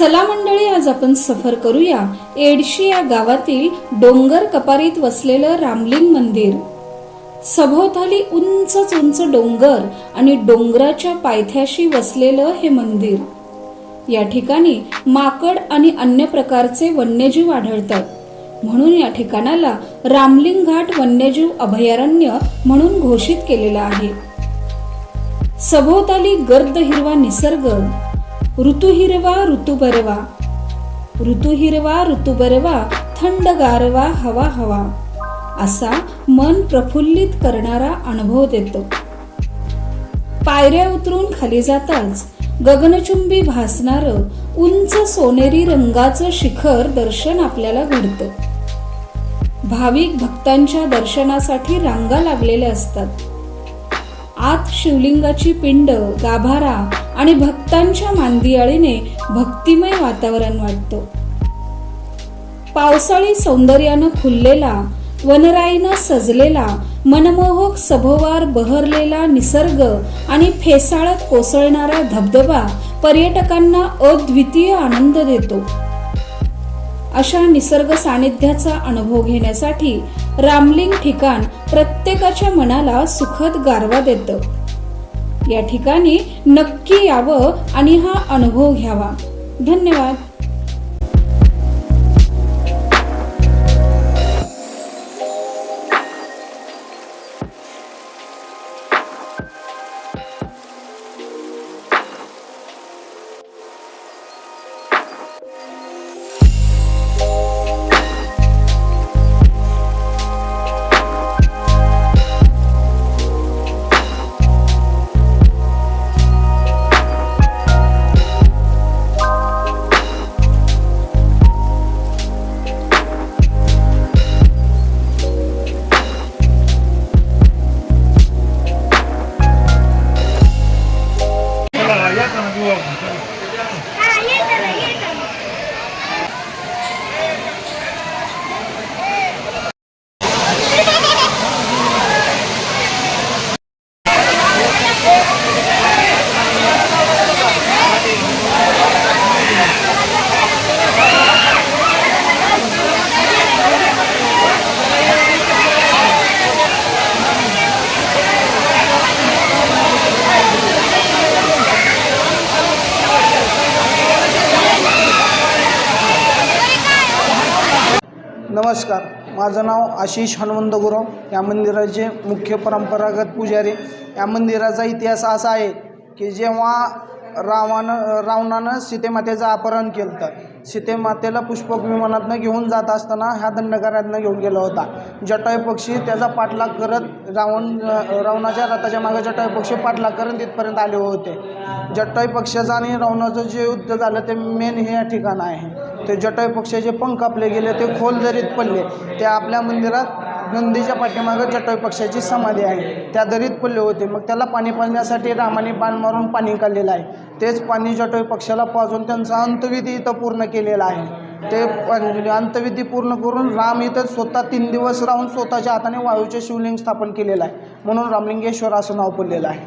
चला मंडळी आज आपण सफर करूया एडशी या गावातील डोंगर कपारीत वसलेलं रामलिंग मंदिर. सभोवताली उंचच उंच डोंगर आणि डोंगराच्या पायथ्याशी वसलेलं हे मंदिर. या ठिकाणी माकड आणि अन्य प्रकारचे वन्यजीव आढळतात. म्हणून या ठिकाणाला रामलिंग घाट वन्यजीव अभयारण्य म्हणून घोषित केलेलं आहे. सभोवताली गर्द हिरवा निसर्ग ऋतू हिरवा ऋतू बरवा ऋतू हिरवा ऋतू बरवा थंड गारवा हवा हवा असा मन प्रफुल्लित करणारा अनुभव देतो पायऱ्या उतरून खाली जाताच गगनचुंबी भासणार उंच सोनेरी रंगाचं शिखर दर्शन आपल्याला घडतं भाविक भक्तांच्या दर्शनासाठी रांगा लागलेल्या असतात आत शिवलिंगाची पिंड गाभारा आणि भक्तांच्या मांदियाळीने भक्तिमय वातावरण वाटतं. पावसाळी सौंदर्यानं खुललेला वनराईनं सजलेला मनमोहक सभोवार बहरलेला निसर्ग आणि फेसाळत कोसळणारा धबधबा पर्यटकांना अद्वितीय आनंद देतो. अशा निसर्ग सानिध्याचा अनुभव घेण्यासाठी रामलिंग ठिकाण प्रत्येकाच्या मनाला सुखद गारवा देतं. या ठिकाणी नक्की यावं आणि हा अनुभव घ्यावा. धन्यवाद. नमस्कार माझं नाव आशिष हनुमंत गुरव या मंदिराचे मुख्य परंपरागत पुजारी या मंदिराचा इतिहास असा आहे की जेव्हा रावणानं रावणानं सीतेमातेचं अपहरण केलं तर सीतेमातेला पुष्पक विमानातनं घेऊन जात असताना ह्या दंडकारातनं घेऊन गेला होता. जटाय पक्षी त्याचा पाठलाग करत रावण रावणाच्या रथाच्या मागे जटाय पक्षी पाठलाग करत तिथपर्यंत आले होते. जटाय पक्षाचं आणि रावणाचं जे युद्ध झालं ते मेन हे या ठिकाण आहे. ते जटाय पक्षाचे पंख आपले गेले ते खोल दरीत पडले. ते आपल्या मंदिरात नंदीच्या पाठीमागं जटायू पक्षाची समाधी आहे. त्या दरीत पडले होते. मग त्याला पाणी पाजण्यासाठी रामाने बाण मारून पाणी काढलेलं आहे. तेच पाणी जटायू पक्षाला पाजून त्यांचा अंतविधी इथं पूर्ण केलेला आहे. ते म्हणजे अंतविधी पूर्ण करून राम इथं स्वतः तीन दिवस राहून स्वतःच्या हाताने वायूचे शिवलिंग स्थापन केलेलं आहे. म्हणून रामलिंगेश्वर असं नाव पडलेलं आहे.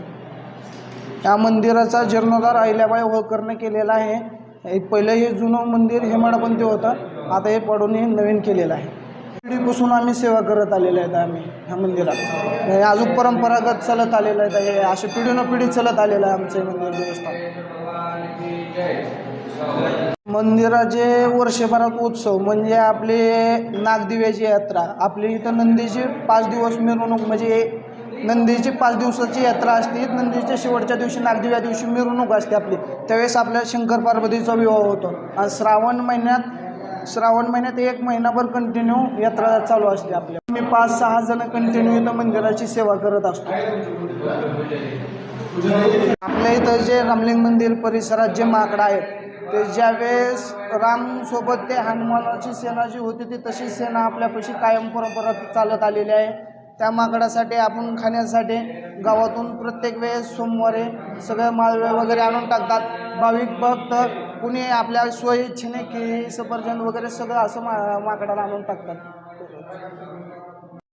या मंदिराचा जीर्णोद्धार अहिल्याबाई होळकरनं केलेला आहे. पहिलं हे जुनं मंदिर हेमाडपंथी होतं. आता हे पडून हे नवीन केलेलं आहे. पिढीपासून आम्ही सेवा करत आलेले आहेत आम्ही ह्या मंदिरात. हे अजून परंपरागत चालत आलेलं आहे हे असे पिढीनं पिढी चालत आलेलं आहे आमचं मंदिर देवस्थान मंदिराचे वर्षभरात उत्सव म्हणजे आपली नागदिव्याची यात्रा आपली इथं नंदीची पाच दिवस मिरवणूक म्हणजे नंदीची पाच दिवसाची यात्रा असते नंदीच्या शेवटच्या दिवशी नागदिव्या दिवशी मिरवणूक असते आपली. त्यावेळेस आपल्या शंकर पार्वतीचा विवाह होतो. आणि श्रावण महिन्यात श्रावण महिन्यात एक महिनाभर कंटिन्यू यात्रा चालू असते आपल्या. मी पाच सहा जण कंटिन्यू इथं मंदिराची सेवा करत असतो. आपल्या इथं जे रामलिंग मंदिर परिसरात जे माकडं आहेत ते ज्यावेळेस रामसोबत ते हनुमानाची सेना जी होती ती तशी सेना आपल्यापाशी कायम परंपरा चालत आलेली आहे. त्या माकडासाठी आपण खाण्यासाठी गावातून प्रत्येक वेळेस सोमवारी सगळं माळवे वगैरे आणून टाकतात. भाविक भक्त कुणी आपल्या स्वइच्छेने की सफरचंद वगैरे सगळं असं मा माकडाला आणून टाकतात.